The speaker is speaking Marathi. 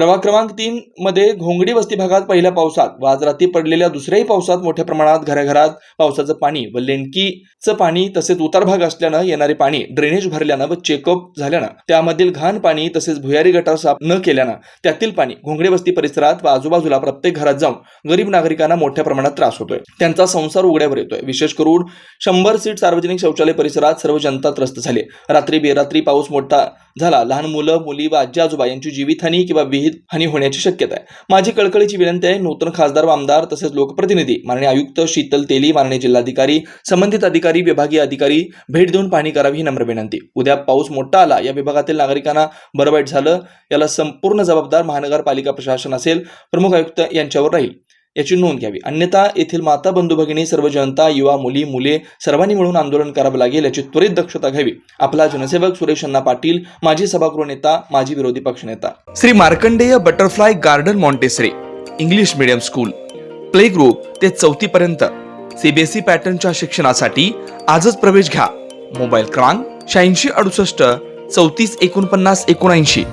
प्रभाग क्रमांक तीन मध्ये घोंगडी वस्ती भागात पहिल्या पावसात व आज रात्री पडलेल्या दुसऱ्याही पावसात मोठ्या प्रमाणात घराघरात पावसाचं पाणी व लेंडकीचं पाणी तसेच उतार भाग असल्यानं येणारे पाणी ड्रेनेज भरल्यानं व चेकअप झाल्यानं त्यामधील घाण पाणी तसेच भुयारी गटार साफ न केल्यानं त्यातील पाणी घोंगडे वस्ती परिसरात व आजूबाजूला प्रत्येक घरात जाऊन गरीब नागरिकांना मोठ्या प्रमाणात त्रास होतोय. त्यांचा संसार उघड्यावर येतोय. विशेष करून शंभर सीट सार्वजनिक शौचालय परिसरात सर्व जनता त्रस्त झाली. रात्री बेरात्री पाऊस मोठा झाला. लहान मुलं मुली व आजी आजोबा यांची जीवितहानी किंवा विहित हानी होण्याची शक्यता आहे. माझी कळकळीची विनंती आहे नूतन खासदार व आमदार तसेच लोकप्रतिनिधी माननीय आयुक्त शीतल तेली माननीय जिल्हाधिकारी संबंधित अधिकारी विभागीय अधिकारी भेट देऊन पाहणी करावी ही नम्र विनंती. उद्या पाऊस मोठा आला या विभागातील नागरिकांना बरं वाईट झालं याला संपूर्ण जबाबदार महानगरपालिका प्रशासन असेल प्रमुख आयुक्त यांच्यावर राहील. याची नोंद घ्यावी. अन्यथा येथील माता बंधू भगिनी सर्व जनता युवा मुली मुले सर्वांनी मिळून आंदोलन करावं लागेल याची त्वरित दक्षता घ्यावी. आपला जनसेवक सुरेश अण्णा पाटील माजी सभागृह नेता माजी विरोधी पक्षनेता Shri Markandey butterfly garden montessori English medium school. Play group ते चौथी पर्यंत. सीबीएसई पॅटर्नच्या शिक्षणासाठी आजच प्रवेश घ्या. मोबाईल क्रमांक शहाऐंशी अडुसष्ट चौतीस एकोणपन्नास एकोणऐंशी.